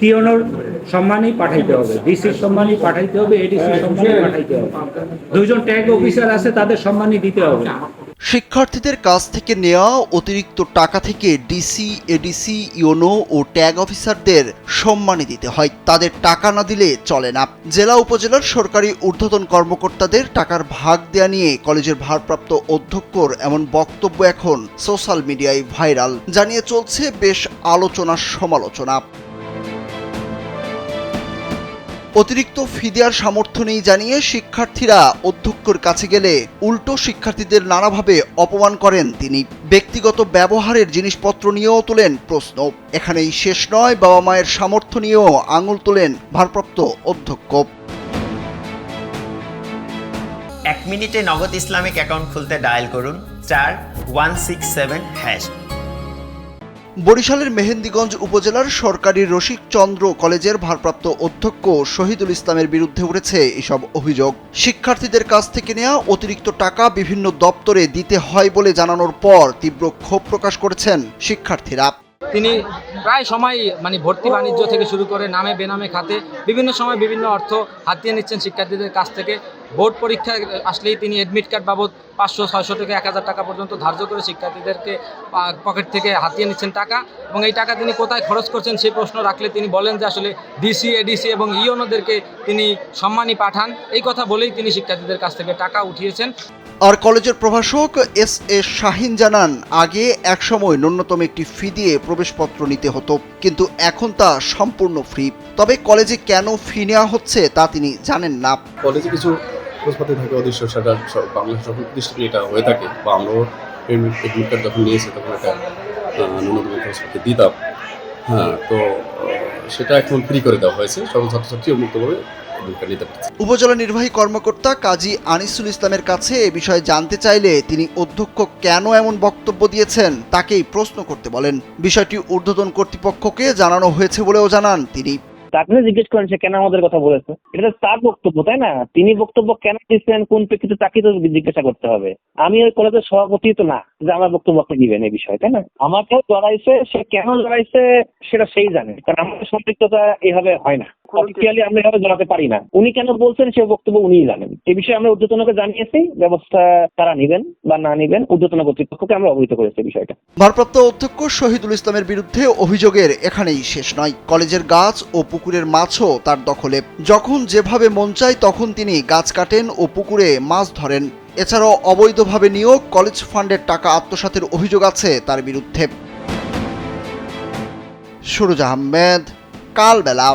টিওনোর সম্মানই পাঠাইতে হবে ডিসির সম্মানই পাঠাইতে হবে এডিসির সম্মানই পাঠাইতে হবে। দুইজন ট্যাগ অফিসার আছে তাদের সম্মানই দিতে হবে। শিক্ষার্থীদের কাছ থেকে নেওয়া অতিরিক্ত টাকা থেকে ডিসি এডিসি ইওনো ও ট্যাগ অফিসারদের সম্মানী দিতে হয়। তাদের টাকা না দিলে চলে না। জেলা উপজেলার সরকারি ঊর্ধ্বতন কর্মকর্তাদের টাকার ভাগ দেয়া নিয়ে কলেজের ভারপ্রাপ্ত অধ্যক্ষর এমন বক্তব্য এখন সোশ্যাল মিডিয়ায় ভাইরাল। জানিয়ে চলছে বেশ আলোচনা সমালোচনা অতিরিক্ত ফি দেওয়ার সামর্থ্য নেই জানিয়ে শিক্ষার্থীরা অধ্যক্ষর কাছে গেলে উল্টো শিক্ষার্থীদের নানাভাবে অপমান করেন তিনি। ব্যক্তিগত ব্যবহারের জিনিসপত্র নিয়েও তোলেন প্রশ্ন। এখানেই শেষ নয়, বাবা মায়ের সামর্থ্য নিয়েও আঙুল তোলেন ভারপ্রাপ্ত অধ্যক্ষ। এক মিনিটে নগদ ইসলামিক অ্যাকাউন্ট খুলতে ডায়াল করুন, চার, ওয়ান সিক্স সেভেন, হ্যাশ। বরিশালের মেহেন্দিগঞ্জ উপজেলার সরকারি রসিক চন্দ্র কলেজের ভারপ্রাপ্ত অধ্যক্ষ শহীদুল ইসলামের বিরুদ্ধে উঠেছে এসব অভিযোগ। শিক্ষার্থীদের কাছ থেকে নেওয়া অতিরিক্ত টাকা বিভিন্ন দপ্তরে দিতে হয় বলে জানানোর পর তীব্র ক্ষোভ প্রকাশ করেছেন শিক্ষার্থীরা। তিনি প্রায় সময় মানে ভর্তি বাণিজ্য থেকে শুরু করে নামে বেনামে খাতে বিভিন্ন সময় বিভিন্ন অর্থ হাতিয়ে নিচ্ছেন শিক্ষার্থীদের কাছ থেকে। বোর্ড পরীক্ষা আসলেই তিনি অ্যাডমিট কার্ড বাবদ পাঁচশো ছয়শো থেকে এক হাজার টাকা পর্যন্ত ধার্য করে শিক্ষার্থীদেরকে পকেট থেকে হাতিয়ে নিচ্ছেন টাকা। এবং এই টাকা তিনি কোথায় খরচ করছেন সেই প্রশ্ন রাখলে তিনি বলেন যে আসলে ডিসি এডিসি এবং ইওনোদেরকে তিনি সম্মানী পাঠান। এই কথা বলেই তিনি শিক্ষার্থীদের কাছ থেকে টাকা উঠিয়েছেন। আর কলেজের প্রভাষক এস এ শাহিন জানান আগে একসময় ন্যূনতম একটি ফি দিয়ে প্রবেশপত্র নিতে হতো কিন্তু এখন তা সম্পূর্ণ ফ্রি তবে কলেজে কেন ফি নেওয়া হচ্ছে তা তিনি জানেন না। কলেজে কিছু খোঁজপাতি থাকে, অদৃশ্য সেটা বাংলা সকল প্রতিষ্ঠানে এটা হয়ে থাকে। বা আমরাও কার্ড যখন নিয়েছি, তখন একটা ন্যূনতম খোঁজপাতি দিতাম। হ্যাঁ তো সেটা এখন ফ্রি করে দেওয়া হয়েছে। সকল ছাত্রছাত্রীও মুক্তভাবে উপজেলা নির্বাহী কর্মকর্তা কাজী আনিসুল ইসলামের কাছে এ বিষয়ে জানতে চাইলে তিনি অধ্যক্ষ কেন এমন বক্তব্য দিয়েছেন, তাকেই প্রশ্ন করতে বলেন। বিষয়টি ঊর্ধ্বতন কর্তৃপক্ষকে জানানো হয়েছে বলেও জানান তিনি। তাকে জিজ্ঞেস করেন সে কেন আমাদের কথা বলেছে। এটা তার বক্তব্য, তাই না? তিনি বক্তব্য কেন দিচ্ছেন, কোন প্রেক্ষিতে তাকে তো জিজ্ঞাসা করতে হবে। আমি ওই কলেজের সভাপতি তো না, যে আমার বক্তব্য আপনি দিবেন এই বিষয়ে, তাই না? আমাকে জড়াইছে, সে কেন জড়াইছে, সেটা সেই জানে। কারণ আমাদের সম্পৃক্ততা এভাবে হয় না। অফিসিয়ালি আমরা এভাবে জড়াতে পারি না। উনি কেন বলছেন সে বক্তব্য উনিই জানেন। এই বিষয়ে আমরা জানিয়েছি ব্যবস্থা তারা নেবেন বা না নেবেন কর্তৃপক্ষকে আমরা অবহিত করেছি বিষয়টা। ভারপ্রাপ্ত অধ্যক্ষ শহীদুল ইসলামের বিরুদ্ধে অভিযোগের এখানেই শেষ নয়। কলেজের গাছ ও পুকুরের মাছও তার দখলে। যখন যেভাবে মন চায় তখন তিনি গাছ কাটেন ও পুকুরে মাছ ধরেন। এছাড়াও অবৈধভাবে নিয়োগ কলেজ ফান্ডের টাকা আত্মসাতের অভিযোগ আছে তার বিরুদ্ধে। সুরজ আহমেদ কালবেলা।